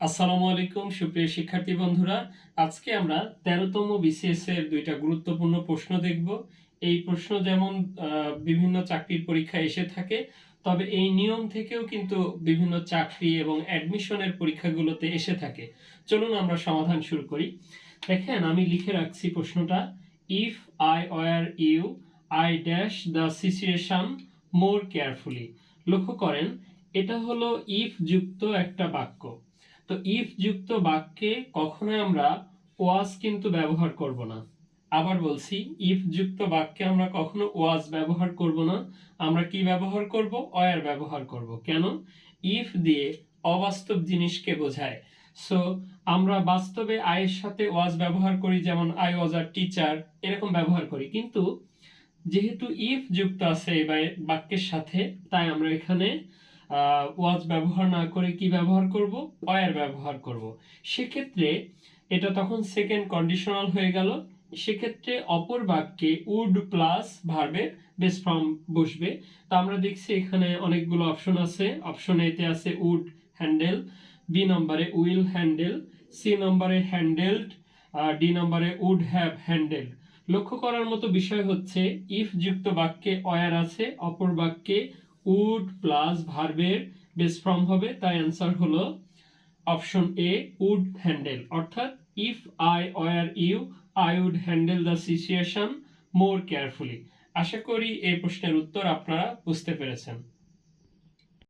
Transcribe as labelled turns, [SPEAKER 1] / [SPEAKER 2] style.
[SPEAKER 1] আসসালামু আলাইকুম, সুপ্রিয় শিক্ষার্থী বন্ধুরা। আজকে আমরা তেরোতম বিসিএস এর দুইটা গুরুত্বপূর্ণ প্রশ্ন দেখব। এই প্রশ্ন যেমন বিভিন্ন চাকরির পরীক্ষায় এসে থাকে, তবে এই নিয়ম থেকেও কিন্তু বিভিন্ন চাকরি এবং অ্যাডমিশনের পরীক্ষাগুলোতে এসে থাকে। চলুন আমরা সমাধান শুরু করি। দেখেন, আমি লিখে রাখছি প্রশ্নটা। If I were you I dash the situation more carefully লক্ষ্য করেন, এটা হলো ইফ যুক্ত একটা বাক্য। তো ইফ যুক্ত বাক্যে কখনোই আমরা ওয়াজ কিন্তু ব্যবহার করব না। আবার বলছি ইফ যুক্ত বাক্যে আমরা কখনো ওয়াজ ব্যবহার করব না। আমরা কি ব্যবহার করব? অয়ার ব্যবহার করব। কেন? ইফ দিয়ে অবাস্তব জিনিসকে বোঝায়। সো আমরা বাস্তবে আয়ের সাথে ওয়াজ ব্যবহার করি, যেমন আই ওয়াজ আর টিচার এরকম ব্যবহার করি। কিন্তু যেহেতু ইফ যুক্ত আছে এই বাক্যের সাথে, তাই আমরা এখানে ওয়াজ ব্যবহার না করে কি ব্যবহার করব? অয়ার ব্যবহার করব। সেক্ষেত্রে এটা তখন সেকেন্ড কন্ডিশনাল হয়ে গেল। সেক্ষেত্রে অপর বাক্যে উড প্লাস ভার্বের বেস ফর্ম বসবে। তো আমরা দেখছি এখানে অনেকগুলো অপশন আছে। অপশন এতে আছে উড হ্যান্ডেল বি নম্বরে উইল হ্যান্ডেল সি নম্বরে হ্যান্ডেলড আর ডি নম্বরে উড হ্যাভ হ্যান্ডেলড লক্ষ্য করার মতো বিষয় হচ্ছে ইফ যুক্ত বাক্যে অয়ার আছে, অপর বাক্যে উড প্লাস ভার্বের বেস ফর্ম হবে, তাই অ্যান্সার হলো অপশন এ উড হ্যান্ডেল অর্থাৎ if I were you I would handle the situation more carefully আশা করি এই প্রশ্নের উত্তর আপনারা বুঝতে পেরেছেন।